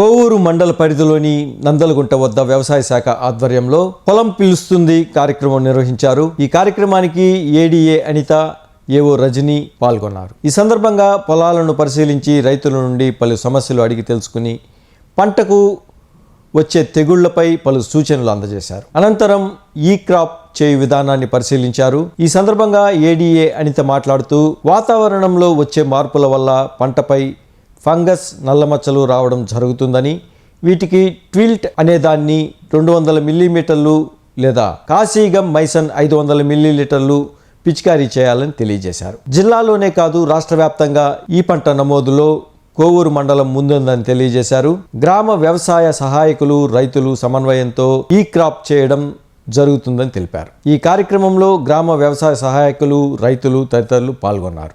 కోవూరు మండల పరిధిలోని నందలగుంట వద్ద వ్యవసాయ శాఖ ఆధ్వర్యంలో పొలం పిలుస్తుంది కార్యక్రమం నిర్వహించారు. ఈ కార్యక్రమానికి ఏడీఏ అనిత ఏవో రజని పాల్గొన్నారు. ఈ సందర్భంగా పొలాలను పరిశీలించి రైతుల నుండి పలు సమస్యలు అడిగి తెలుసుకుని పంటకు వచ్చే తెగుళ్ళపై పలు సూచనలు అందజేశారు. అనంతరం ఈ క్రాప్ చేయు విధానాన్ని పరిశీలించారు. ఈ సందర్భంగా ఏడీఏ అనిత మాట్లాడుతూ వాతావరణంలో వచ్చే మార్పుల వల్ల పంటపై ఫంగస్ నల్లమచ్చలు రావడం జరుగుతుందని వీటికి ట్విల్ట్ అనే దాన్ని రెండు వందల మిల్లీమీటర్లు లేదా కాశీగం మైసన్ ఐదు వందల మిల్లీలీటర్లు పిచికారీ చేయాలని తెలియజేశారు. జిల్లాలోనే కాదు రాష్ట్ర వ్యాప్తంగా ఈ పంట నమోదులో కోవూరు మండలం ముందుందని తెలియజేశారు. గ్రామ వ్యవసాయ సహాయకులు రైతులు సమన్వయంతో ఈ క్రాప్ చేయడం జరుగుతుందని తెలిపారు. ఈ కార్యక్రమంలో గ్రామ వ్యవసాయ సహాయకులు రైతులు తదితరులు పాల్గొన్నారు.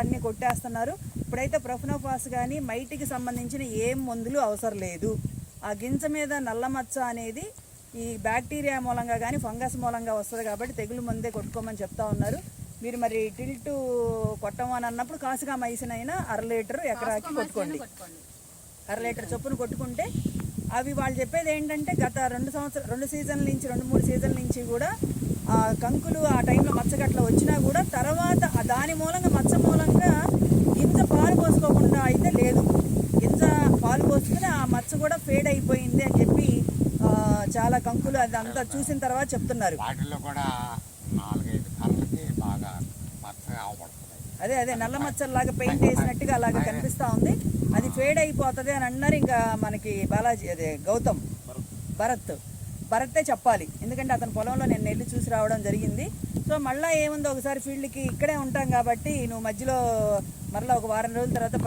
అన్ని కొట్టేస్తున్నారు. ఇప్పుడైతే ప్రొఫనోపాస్ కానీ మైటికి సంబంధించిన ఏం మందులు అవసరం లేదు. ఆ గింజ మీద నల్ల మచ్చ అనేది ఈ బ్యాక్టీరియా మూలంగా కానీ ఫంగస్ మూలంగా వస్తుంది కాబట్టి తెగులు మందే కొట్టుకోమని చెప్తా ఉన్నారు. మీరు మరి టిల్టు కొట్టమని అన్నప్పుడు కాసుగా మైసిన అయినా అర లీటర్ ఎకరాకి కొట్టుకోండి. అర లీటర్ చొప్పున కొట్టుకుంటే అవి వాళ్ళు చెప్పేది ఏంటంటే గత రెండు సంవత్సరం రెండు సీజన్ల నుంచి రెండు మూడు సీజన్ల నుంచి కూడా ఆ కంకులు ఆ టైంలో మచ్చగట్ల వచ్చినా కూడా తర్వాత దాని మూలంగా మూలంగా గింజ పాలు పోసుకోకుండా అయితే లేదు. గింజ పాలు పోసుకుని ఆ మచ్చ కూడా ఫేడ్ అయిపోయింది అని చెప్పి ఆ, చాలా కంకులు అదంతా చూసిన తర్వాత చెప్తున్నారు. వాటిల్లో కూడా నాలుగైదు కళ్ళకి బాగా పచ్చగా అవపడుతున్నాయి. అదే అదే నల్ల మచ్చల్లాగా పెయింట్ వేసినట్టుగా అలాగా కనిపిస్తా ఉంది. అది ఫేడ్ అయిపోతుంది అని అన్నారు ఇంకా మనకి బాలాజీ అదే గౌతమ్. భరత్. భరతే. చెప్పాలి. ఎందుకంటే అతని పొలంలో నేను వెళ్ళి చూసి రావడం జరిగింది. సో మళ్ళీ ఏముందో ఒకసారి ఫీల్డ్కి ఇక్కడే ఉంటాం కాబట్టి నువ్వు మధ్యలో మరలా ఒక వారం రోజుల తర్వాత